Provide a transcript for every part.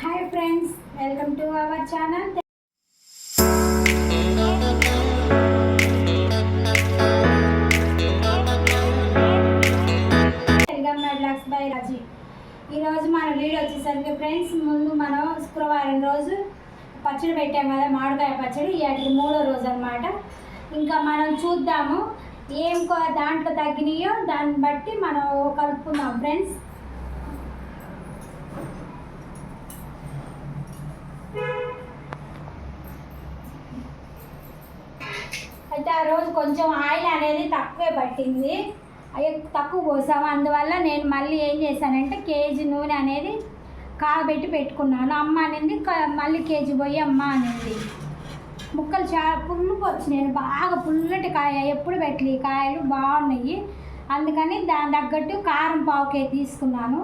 Hi friends welcome to our channel by Raji ఈరోజు మన video వచ్చేసరికి ఫ్రెండ్స్ ముందు మనం శుక్రవారం రోజు పచ్చడి పెట్టాం కదా మామిడికాయ పచ్చడి. ఇవాటికి మూడో రోజు అనమాట ఇంకా మనం చూద్దాము ఏం దాంట్లో తగ్గినాయో దాన్ని బట్టి మనం కలుపుకుందాం ఫ్రెండ్స్ అయితే ఆ రోజు కొంచెం ఆయిల్ అనేది తక్కువే పట్టింది. అయ్యో తక్కువ పోసాము అందువల్ల నేను మళ్ళీ ఏం చేశానంటే కేజీ నూనె అనేది కాబెట్టి పెట్టుకున్నాను. అమ్మ అనేది మళ్ళీ కేజీ పోయి అమ్మ అనేది. ముక్కలు చాలా పుల్లుకు వచ్చినాయి బాగా పుల్లటి కాయ ఎప్పుడు పెట్టలే. కాయలు బాగున్నాయి. అందుకని దాని తగ్గట్టు కారం పావు కేజీ తీసుకున్నాను.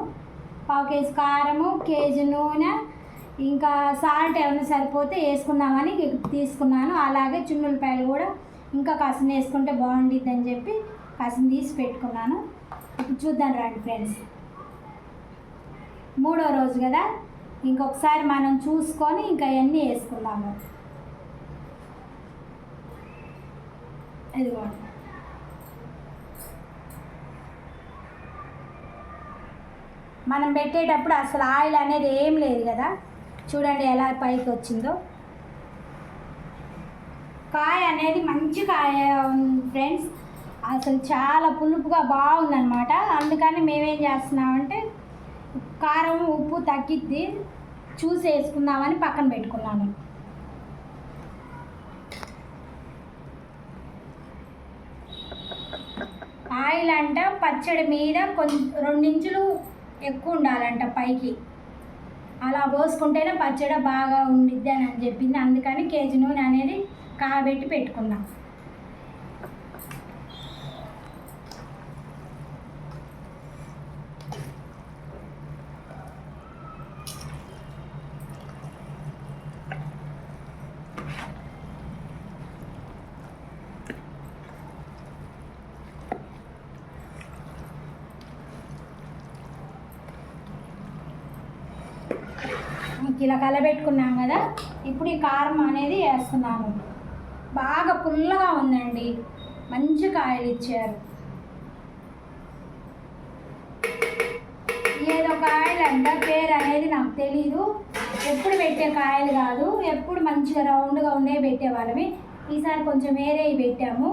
పావు కేజీ కారము కేజీ నూనె ఇంకా సాల్ట్ ఏమైనా సరిపోతే వేసుకుందామని తీసుకున్నాను. అలాగే చున్నులపాయలు కూడా ఇంకా కాసిన వేసుకుంటే బాగుండిద్ది అని చెప్పి కాసిన తీసి పెట్టుకున్నాను. ఇప్పుడు చూద్దాం రండి ఫ్రెండ్స్. మూడో రోజు కదా ఇంకొకసారి మనం చూసుకొని ఇంకా అవన్నీ వేసుకుందాము. ఇదిగోండి మనం పెట్టేటప్పుడు అసలు ఆయిల్ అనేది ఏం లేదు కదా. చూడండి ఎలా పైకి వచ్చిందో. కాయ అనేది మంచి కాయ ఫ్రెండ్స్ అసలు చాలా పులుపుగా బాగుందన్నమాట. అందుకని మేమేం చేస్తున్నామంటే కారం ఉప్పు తగ్గిద్ది చూసి వేసుకుందామని పక్కన పెట్టుకున్నాను. ఆయిల్ అంట పచ్చడి మీద కొంచెం రెండించులు ఎక్కువ ఉండాలంట పైకి. అలా పోసుకుంటేనే పచ్చడి బాగా ఉండిద్ది అని అని చెప్పింది అందుకని కేజీ నూనె అనేది కాబెట్టి పెట్టుకుందాం. ఇలా కలబెట్టుకున్నాం కదా ఇప్పుడు ఈ కారం అనేది వేస్తున్నాము బాగా పుల్లగా ఉందండి. మంచి కాయలు ఇచ్చారు. ఏదో కాయలు అంట పేరు అనేది నాకు తెలీదు. ఎప్పుడు పెట్టే కాయలు కాదు. ఎప్పుడు మంచిగా రౌండ్గా ఉండే పెట్టేవాళ్ళమి ఈసారి కొంచెం వేరే పెట్టాము.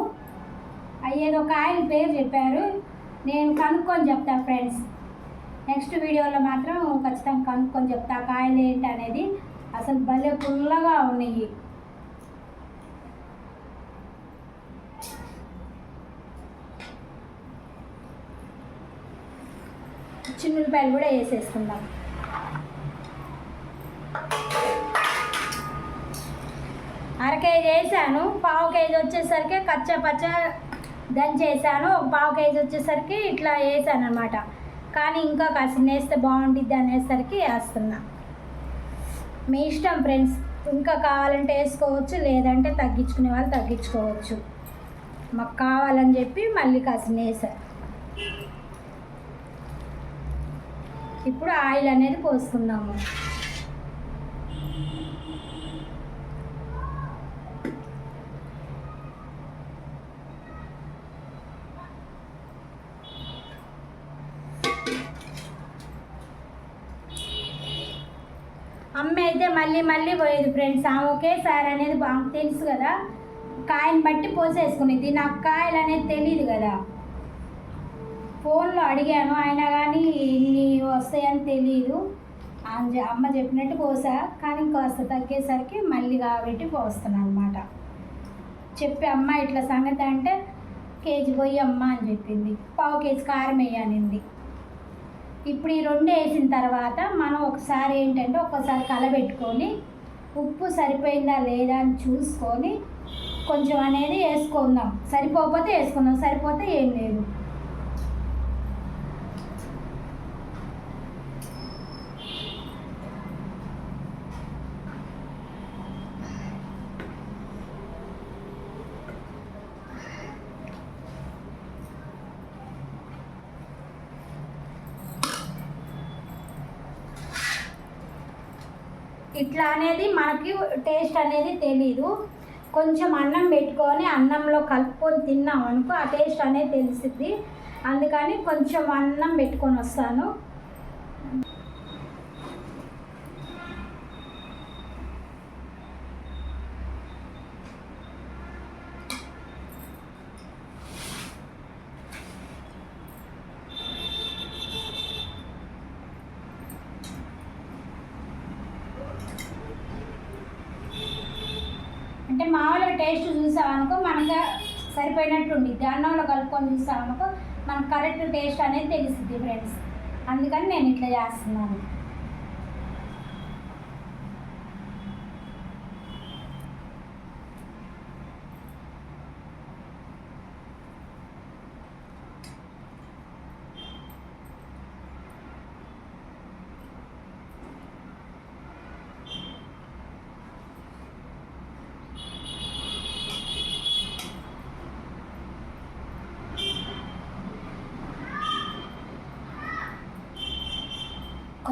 అయ్యేదో కాయల పేరు చెప్పారు. నేను కనుక్కొని చెప్తా ఫ్రెండ్స్. నెక్స్ట్ వీడియోలో మాత్రం ఖచ్చితంగా కనుక్కొని చెప్తా కాయలు ఏంటి అనేది. అసలు భలే పుల్లగా ఉన్నాయి. చిన్నులపాయలు కూడా వేసేసుకుందాం. అర కేజీ వేసాను పావు కేజీ వచ్చేసరికి కచ్చా పచ్చ దంచేసాను ఒక పావు కేజీ వచ్చేసరికి ఇట్లా వేసాను అనమాట కానీ ఇంకా కాసిన వేస్తే బాగుంటుంది అనేసరికి వేస్తున్నా. మీ ఇష్టం ఫ్రెండ్స్ ఇంకా కావాలంటే వేసుకోవచ్చు లేదంటే తగ్గించుకునే వాళ్ళు తగ్గించుకోవచ్చు. మాకు కావాలని చెప్పి మళ్ళీ కాసిన వేసా ఇప్పుడు ఆయిల్ అనేది పోసుకుందాము. అమ్మ అయితే మళ్ళీ మళ్ళీ పోయేది ఫ్రెండ్స్. ఆమె ఒకేసారి అనేది బాగా తెలుసు కదా. కాయని బట్టి పోసేసుకునేది. నాకు కాయలు అనేది తెలియదు కదా. ఫోన్లో అడిగాను అయినా కానీ ఇన్ని వస్తాయని తెలియదు అని అమ్మ చెప్పినట్టు పోసా. కానీ కాస్త తగ్గేసరికి మళ్ళీ కాబట్టి పోస్తున్నాను అనమాట చెప్పి అమ్మ ఇట్లా సంగతి అంటే కేజీ పోయి అమ్మ అని చెప్పింది. పావు కేజీ కారం వేయనింది ఇప్పుడు ఈ రెండు వేసిన తర్వాత మనం ఒకసారి ఏంటంటే ఒక్కసారి కలబెట్టుకొని ఉప్పు సరిపోయిందా లేదా అని చూసుకొని కొంచెం అనేది వేసుకుందాం. సరిపోకపోతే వేసుకుందాం సరిపోతే ఏం లేదు. ఇట్లా అనేది మనకి టేస్ట్ అనేది తెలీదు. కొంచెం అన్నం పెట్టుకొని అన్నంలో కలుపుకొని తిన్నాం అనుకో ఆ టేస్ట్ అనేది తెలిసిద్ది. అందుకని కొంచెం అన్నం పెట్టుకొని వస్తాను అంటే మామూలుగా టేస్ట్ చూసామనుకో మనకు సరిపోయినట్టు ఉండిద్ది అన్నంలో కలుపుకొని చూసామనుకో మనకు కరెక్ట్ టేస్ట్ అనేది తెలుస్తుంది ఫ్రెండ్స్. అందుకని నేను ఇట్లా చేస్తున్నాను.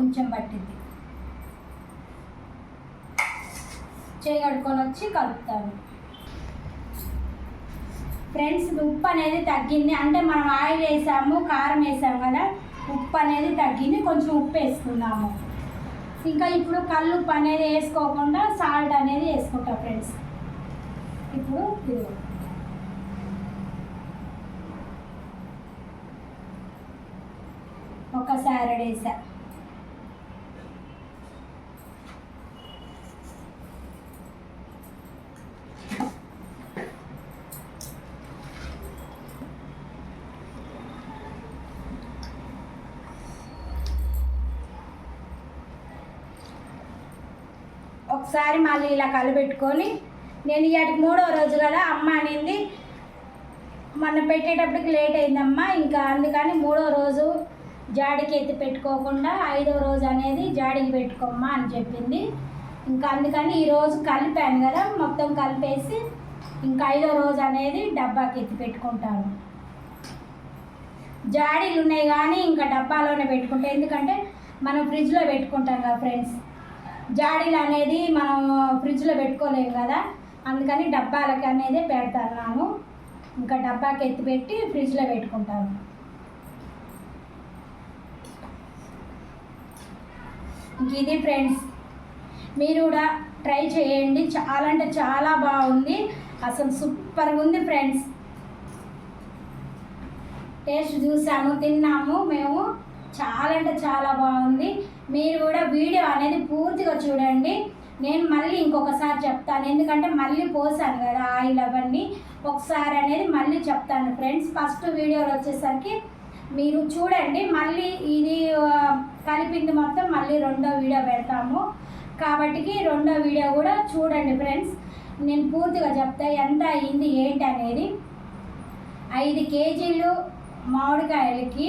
కొంచెం పట్టింది చేయి కడుక్కొని వచ్చి కలుపుతాను. ఫ్రెండ్స్ ఉప్పు అనేది తగ్గింది. అంటే మనం ఆయిల్ వేసాము కారం వేసాము కదా ఉప్పు అనేది తగ్గింది. కొంచెం ఉప్పు వేసుకున్నాము ఇంకా ఇప్పుడు కళ్ళు ఉప్పు అనేది వేసుకోకుండా సాల్ట్ అనేది వేసుకుంటాం ఫ్రెండ్స్. ఇప్పుడు ఒకసారి వేసా. ఒకసారి మళ్ళీ ఇలా కలిపెట్టుకొని నేను ఇవాటికి మూడో రోజు కదా అమ్మ అనింది. మొన్న పెట్టేటప్పటికి లేట్ అయిందమ్మా ఇంకా అందుకని మూడో రోజు జాడికి ఎత్తి పెట్టుకోకుండా ఐదో రోజు అనేది జాడికి పెట్టుకోమ్మా అని చెప్పింది. ఇంకా అందుకని ఈరోజు కలిపాను కదా మొత్తం కలిపేసి ఇంకా ఐదో రోజు అనేది డబ్బాకి ఎత్తి పెట్టుకుంటాను. జాడీలు ఉన్నాయి కానీ ఇంకా డబ్బాలోనే పెట్టుకుంటాం ఎందుకంటే మనం ఫ్రిడ్జ్లో పెట్టుకుంటాం కదా ఫ్రెండ్స్. జాడీలు అనేది మనం ఫ్రిడ్జ్లో పెట్టుకోలేము కదా. అందుకని డబ్బాలకి అనేది పెడతాను ఇంకా డబ్బాకి ఎత్తి పెట్టి ఫ్రిడ్జ్లో పెట్టుకుంటాను. ఇంక ఇది ఫ్రెండ్స్ మీరు కూడా ట్రై చేయండి. చాలా అంటే చాలా బాగుంది. అసలు సూపర్గా ఉంది ఫ్రెండ్స్. టేస్ట్ చూసాము తిన్నాము మేము. చాలా అంటే చాలా బాగుంది. మీరు కూడా వీడియో అనేది పూర్తిగా చూడండి. నేను మళ్ళీ ఇంకొకసారి చెప్తాను. ఎందుకంటే మళ్ళీ పోసాను కదా ఆయిల్ అవన్నీ ఒకసారి అనేది మళ్ళీ చెప్తాను ఫ్రెండ్స్. ఫస్ట్ వీడియోలో వచ్చేసరికి మీరు చూడండి. మళ్ళీ ఇది కలిపింది మొత్తం మళ్ళీ రెండో వీడియో పెడతాము. కాబట్టికి రెండో వీడియో కూడా చూడండి ఫ్రెండ్స్. నేను పూర్తిగా చెప్తా. ఎంత అయింది ఏంటి అనేది. ఐదు కేజీలు మామిడికాయలకి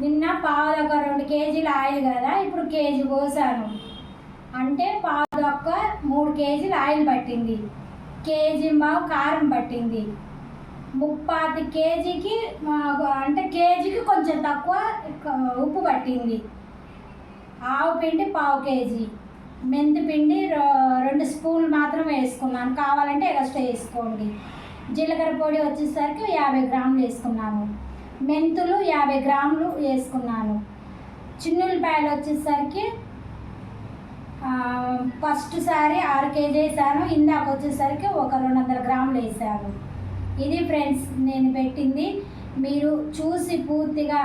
నిన్న పావు దొక్క రెండు కేజీలు ఆయిల్ కదా ఇప్పుడు కేజీ పోసాను. అంటే పావు దొక్క మూడు కేజీలు ఆయిల్ పట్టింది. కేజీ మావు కారం పట్టింది. ముప్పాతి కేజీకి అంటే కేజీకి కొంచెం తక్కువ ఉప్పు పట్టింది. ఆవు పిండి పావు కేజీ. మెంతి పిండి రెండు స్పూన్లు మాత్రం వేసుకున్నాను. కావాలంటే ఎక్స్ట్రా వేసుకోండి. జీలకర్ర పొడి వచ్చేసరికి యాభై గ్రాములు వేసుకున్నాను. మెంతులు యాభై గ్రాములు వేసుకున్నాను. చిన్నులపాయలు వచ్చేసరికి ఫస్ట్ సారి ఆరు కేజీ వేసాను. ఇందాక వచ్చేసరికి ఒక రెండు వందల గ్రాములు వేసాను. ఇది ఫ్రెండ్స్ నేను పెట్టింది. మీరు చూసి పూర్తిగా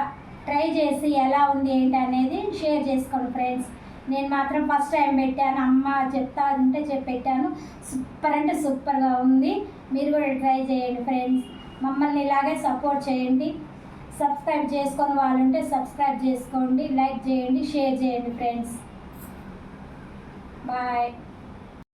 ట్రై చేసి ఎలా ఉంది ఏంటి అనేది షేర్ చేసుకోండి ఫ్రెండ్స్. నేను మాత్రం ఫస్ట్ టైం పెట్టాను. అమ్మ చెప్తా ఉంటే చెప్పి పెట్టాను సూపర్ అంటే సూపర్గా ఉంది. మీరు కూడా ట్రై చేయండి ఫ్రెండ్స్ మమ్మల్ని ఇలాగే సపోర్ట్ చేయండి. సబ్స్క్రైబ్ చేసుకొని వాళ్ళుంటే సబ్స్క్రైబ్ చేసుకోండి. లైక్ చేయండి షేర్ చేయండి ఫ్రెండ్స్ బాయ్